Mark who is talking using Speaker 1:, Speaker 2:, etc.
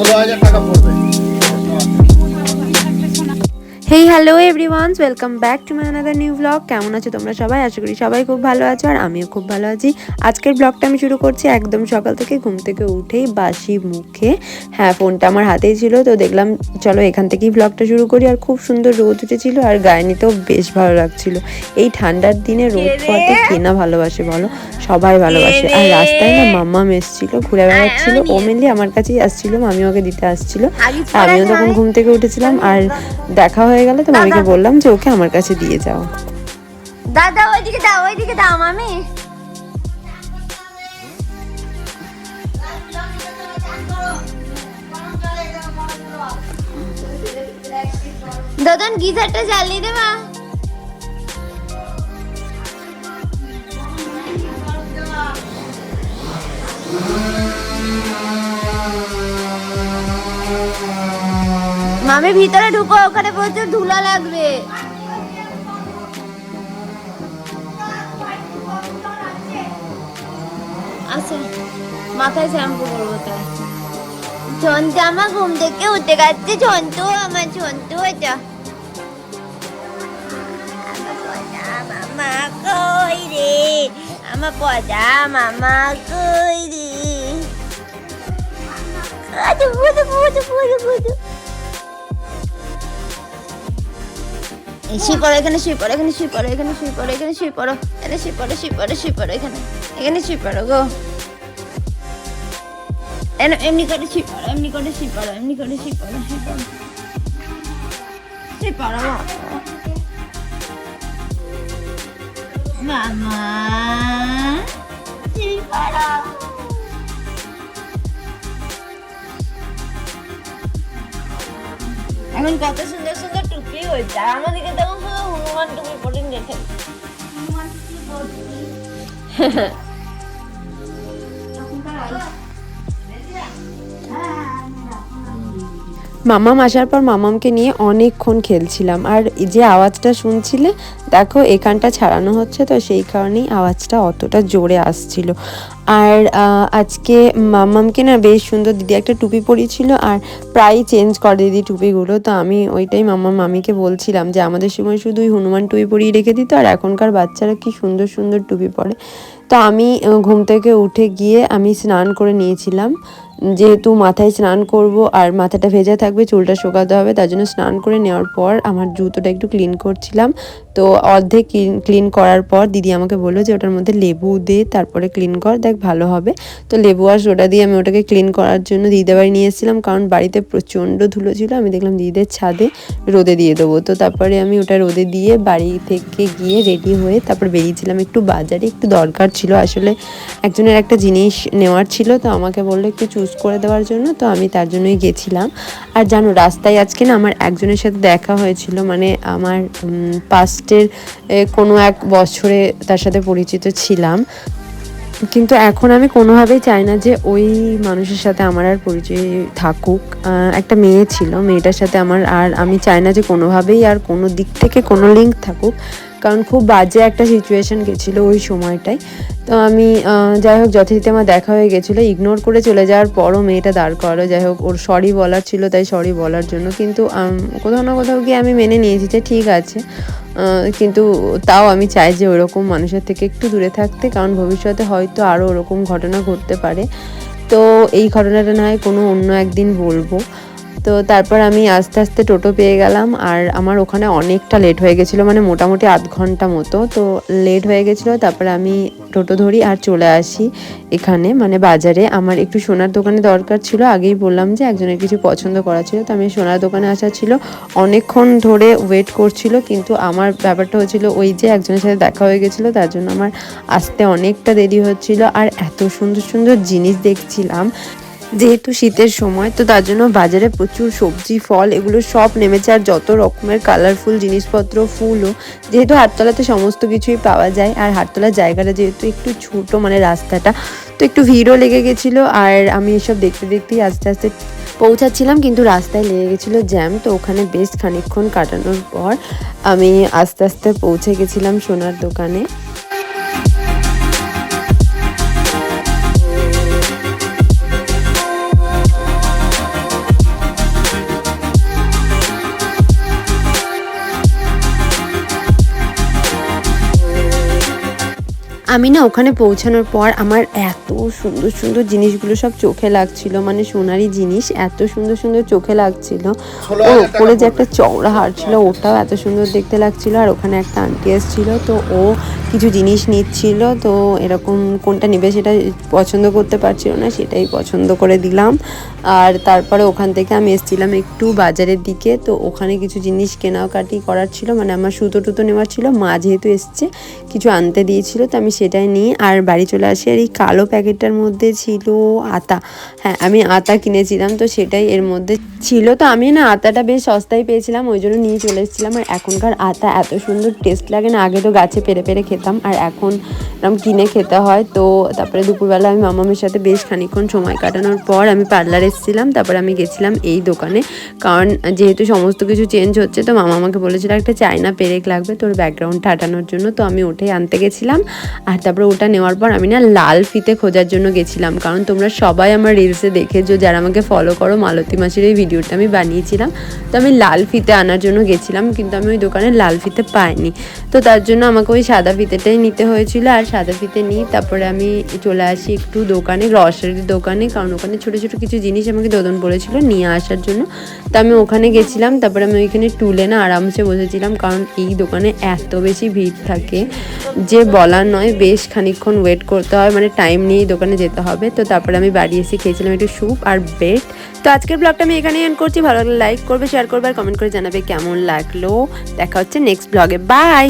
Speaker 1: ষোলো হাজার টাকা পড়বে।
Speaker 2: Hey hello everyones welcome back to my another new blog কেমন আছো তোমরা সবাই? আশা করি সবাই খুব ভালো আছো আর আমিও খুব ভালো আছি। আজকের ব্লগটা আমি শুরু করছি একদম সকাল থেকে ঘুম থেকে উঠেই বাসি মুখে। হ্যাঁ ফোনটা আমার হাতেই ছিল তো দেখলাম চলো এখান থেকেই ব্লগটা শুরু করি। আর খুব সুন্দর রোদ উঠেছিল আর গায়ে নিতেও বেশ ভালো লাগছিল। এই ঠান্ডার দিনে রোদ পথে কে না ভালোবাসে বলো? সবাই ভালোবাসে। আর রাস্তায় না মাম্মা এসছিল ঘুরে বেড়াচ্ছিল। ও মেনলি আমার কাছেই আসছিল মামি ওকে দিতে আসছিল। আমিও তখন ঘুম থেকে উঠেছিলাম। আর দেখা হয়ে গেল তো মামিকে বললাম যে ওকে আমার কাছে দিয়ে যাও।
Speaker 3: দাদা ওইদিকে দাও ওইদিকে দাও মামি। দাদন গিজারটা জ্বালিয়ে দে মা। মামি ভিতরে ঢুকো ওখানে প্রচুর ধুলা লাগবে। আচ্ছা মাথায় শ্যাম্পু করব তাই ঝন্টু আমার ঘুম থেকে উঠে গেছে, ঝন্টু, আমার ঝন্টু, এটা। মামা কই রে? আমার পদা মামা কই রে? বুঝু এই শুয়ে পড়ো এখানে শুয়ে পড়ো এখানে শুয়ে পড়ো এখানে শুয়ে পড়ো এখানে শুয়ে পড়ো এখানে শুয়ে পড়ো শুয়ে পড়ো শুয়ে পড়ো এখানে এখানে শুয়ে পড়ো গো এন এমনি করে শুয়ে পড়ো এমনি করে শুয়ে পড়ো এমনি করে শুয়ে পড়ো শুয়ে পড়ো শুয়ে পড়ো মামা শুয়ে পড়ো এখন কত সুন্দর সুন্দর টুপি হয়েছে। আর আমাদেরকে তখন শুধু হনুমান টুপি পরে দেখে।
Speaker 2: মামাম আসার পর মামামকে নিয়ে অনেকক্ষণ খেলছিলাম। আর যে আওয়াজটা শুনছিলে, দেখো এখানটা ছাড়ানো হচ্ছে, তো সেই কারণেই আওয়াজটা অতটা জোরে আসছিল। আর আজকে মামামকে না বেশ সুন্দর দিদি একটা টুপি পরিয়েছিল, আর প্রায় চেঞ্জ করে দিদি টুপিগুলো। তো আমি ওইটাই মামা মামিকে বলছিলাম যে, আমাদের সময় শুধুই হনুমান টুপি পরিয়ে রেখে দিত, আর এখনকার বাচ্চারা কি সুন্দর সুন্দর টুপি পরে। তো আমি ঘুম থেকে উঠে গিয়ে আমি স্নান করে নিয়েছিলাম। যেহেতু মাথায় স্নান করব আর মাথাটা ভেজা থাকবে, চুলটা শুকাতে হবে, তার জন্য স্নান করে নেওয়ার পর আমার জুতোটা একটু ক্লিন করছিলাম। তো অর্ধেক ক্লিন করার পর দিদি আমাকে বলল যে ওটার মধ্যে লেবু দে, তারপরে ক্লিন কর, দেখ ভালো হবে। তো লেবু আর সোডা দিয়ে আমি ওটাকে ক্লিন করার জন্য দিদিদের বাড়ি নিয়ে এসেছিলাম, কারণ বাড়িতে প্রচণ্ড ধুলো ছিল, আমি দেখলাম দিদিদের ছাদে রোদে দিয়ে দেবো। তো তারপরে আমি ওটা রোদে দিয়ে বাড়ি থেকে গিয়ে রেডি হয়ে তারপর বেরিয়েছিলাম একটু বাজারে, একটু দরকার ছিল। আসলে একজনের একটা জিনিস নেওয়ার ছিল, তো আমাকে বলল একটু চুজ করে দেওয়ার জন্য, তো আমি তার জন্যই গেছিলাম। আর জানো, রাস্তায় আজকে না আমার একজনের সাথে দেখা হয়েছিল মানে আমার পাস্টের কোনো এক বছরে তার সাথে পরিচিত ছিলাম। কিন্তু এখন আমি কোনোভাবেই চাই না যে ওই মানুষের সাথে আমার আর পরিচয় থাকুক। একটা মেয়ে ছিল, মেয়েটার সাথে আমার আর আমি চাই না যে কোনোভাবেই আর কোনো দিক থেকে কোনো লিঙ্ক থাকুক। কারণ খুব বাজে একটা সিচুয়েশন গেছিল ওই সময়টায়। তো আমি যাই হোক, যথারীতি আমার দেখা হয়ে গেছিল। ইগনোর করে চলে যাওয়ার পরও মেয়েটা দাঁড় করালো। যাই হোক, ওর সরি বলার ছিল, তাই সরি বলার জন্য। কিন্তু কোথাও না কোথাও গিয়ে আমি মেনে নিয়েছি যে ঠিক আছে। কিন্তু তাও আমি চাই যে ওরকম মানুষের থেকে একটু দূরে থাকতে, কারণ ভবিষ্যতে হয়তো আরও ওরকম ঘটনা ঘটতে পারে। তো এই ঘটনাটা না হয় কোনো অন্য একদিন বলব। তো তারপর আমি আস্তে আস্তে টোটো পেয়ে গেলাম আর আমার ওখানে অনেকটা লেট হয়ে গেছিল মানে মোটামুটি আধ ঘণ্টা মতো। তো লেট হয়ে গেছিল, তারপরে আমি টোটো ধরি আর চলে আসি এখানে মানে বাজারে। আমার একটু সোনার দোকানে দরকার ছিল, আগেই বললাম যে একজনের কিছু পছন্দ করা ছিল, তো আমি সোনার দোকানে আসা ছিল। অনেকক্ষণ ধরে ওয়েট করছিল, কিন্তু আমার ব্যাপারটা হচ্ছিল ওই যে একজনের সাথে দেখা হয়ে গেছিল, তার জন্য আমার আসতে অনেকটা দেরি হচ্ছিল। আর এত সুন্দর সুন্দর জিনিস দেখছিলাম যেহেতু শীতের সময়, তো তার জন্য বাজারে প্রচুর সবজি, ফল এগুলো সব নেমেছে আর যত রকমের কালারফুল জিনিসপত্র, ফুলও, যেহেতু হাটতলাতে সমস্ত কিছুই পাওয়া যায় আর হাটতলার জায়গাটা যেহেতু একটু ছোট মানে রাস্তাটা, তো একটু ভিড়ও লেগে গেছিল আর আমি এসব দেখতে দেখতেই আস্তে আস্তে পৌঁছাচ্ছিলাম কিন্তু রাস্তায় লেগে গেছিল জ্যাম, তো ওখানে বেশ খানিকক্ষণ কাটানোর পর আমি আস্তে আস্তে পৌঁছে গেছিলাম সোনার দোকানে। আমি না ওখানে পৌঁছানোর পর আমার এত সুন্দর সুন্দর জিনিসগুলো সব চোখে লাগছিল মানে সোনারি জিনিস এত সুন্দর সুন্দর চোখে লাগছিল। ওর ওপরে যে একটা চওড়া হার ছিল ওটাও এত সুন্দর দেখতে লাগছিল আর ওখানে একটা আন্টি এসেছিল তো ও কিছু জিনিস নিচ্ছিল তো এরকম কোনটা নেবে সেটা পছন্দ করতে পারছিল না সেটাই পছন্দ করে দিলাম। আর তারপরে ওখান থেকে আমি এসেছিলাম একটু বাজারের দিকে তো ওখানে কিছু জিনিস কেনাকাটি করার ছিল মানে আমার সুতো টুতো নেওয়ার ছিল মা যেহেতু এসছে কিছু আনতে দিয়েছিল তো আমি সেটাই নিয়ে আর বাড়ি চলে আসি। আর এই কালো প্যাকেটটার মধ্যে ছিল আতা। হ্যাঁ আমি আতা কিনেছিলাম, তো সেটাই এর মধ্যে ছিল। তো আমি না আতাটা বেশ সস্তায় পেয়েছিলাম, ওই জন্য নিয়ে চলে এসেছিলাম। আর এখনকার আতা এত সুন্দর টেস্ট লাগে না, আগে তো গাছে পেরে পেরে খেতাম। আর এখন এরকম কিনে খেতে হয়, তো তারপরে দুপুরবেলা আমি মামামের সাথে বেশ খানিকক্ষণ সময় কাটানোর পর আমি পার্লার এসেছিলাম। তারপরে আমি গেছিলাম এই দোকানে। কারণ যেহেতু সমস্ত কিছু চেঞ্জ হচ্ছে, তো মামা আমাকে বলেছিল একটা চায়না পেরেক লাগবে তোর ব্যাকগ্রাউন্ডটা হাঁটানোর জন্য। তো আমি উঠে আনতে গেছিলাম। আর তারপরে ওটা নেওয়ার পর আমি না লাল ফিতে খোঁজার জন্য গেছিলাম। কারণ তোমরা সবাই আমার রিলসে দেখেছ, যারা আমাকে ফলো করো, মালতী মাসির এই ভিডিওটা আমি বানিয়েছিলাম। তো আমি লাল ফিতে আনার জন্য গেছিলাম, কিন্তু আমি ওই দোকানে লাল ফিতে পাইনি। তো তার জন্য আমাকে ওই সাদা ফিতেটাই নিতে হয়েছিল, আর সাদা ফিতে নিই তারপরে আমি চলে আসি একটু দোকানে গ্রসারির দোকানে। কারণ ওখানে ছোটো ছোটো কিছু জিনিস আমাকে দোদন বলেছিল নিয়ে আসার জন্য। তো আমি ওখানে গেছিলাম, তারপরে আমি ওইখানে টুলে না আরামসে বসেছিলাম, কারণ এই দোকানে এত বেশি ভিড় থাকে। যে বলার নয় বেশ খানিক্ষণ ওয়েট করতে হয় মানে টাইম নিয়েই দোকানে যেতে হবে। তো তারপরে আমি বাড়ি এসে খেয়েছিলাম একটু স্যুপ আর ব্রেড তো আজকের ব্লগটা আমি এখানেই এন্ড করছি। ভালো লাগলে লাইক করবে শেয়ার করবে আর কমেন্ট করে জানাবে কেমন লাগল। দেখা হচ্ছে নেক্সট ব্লগে বাই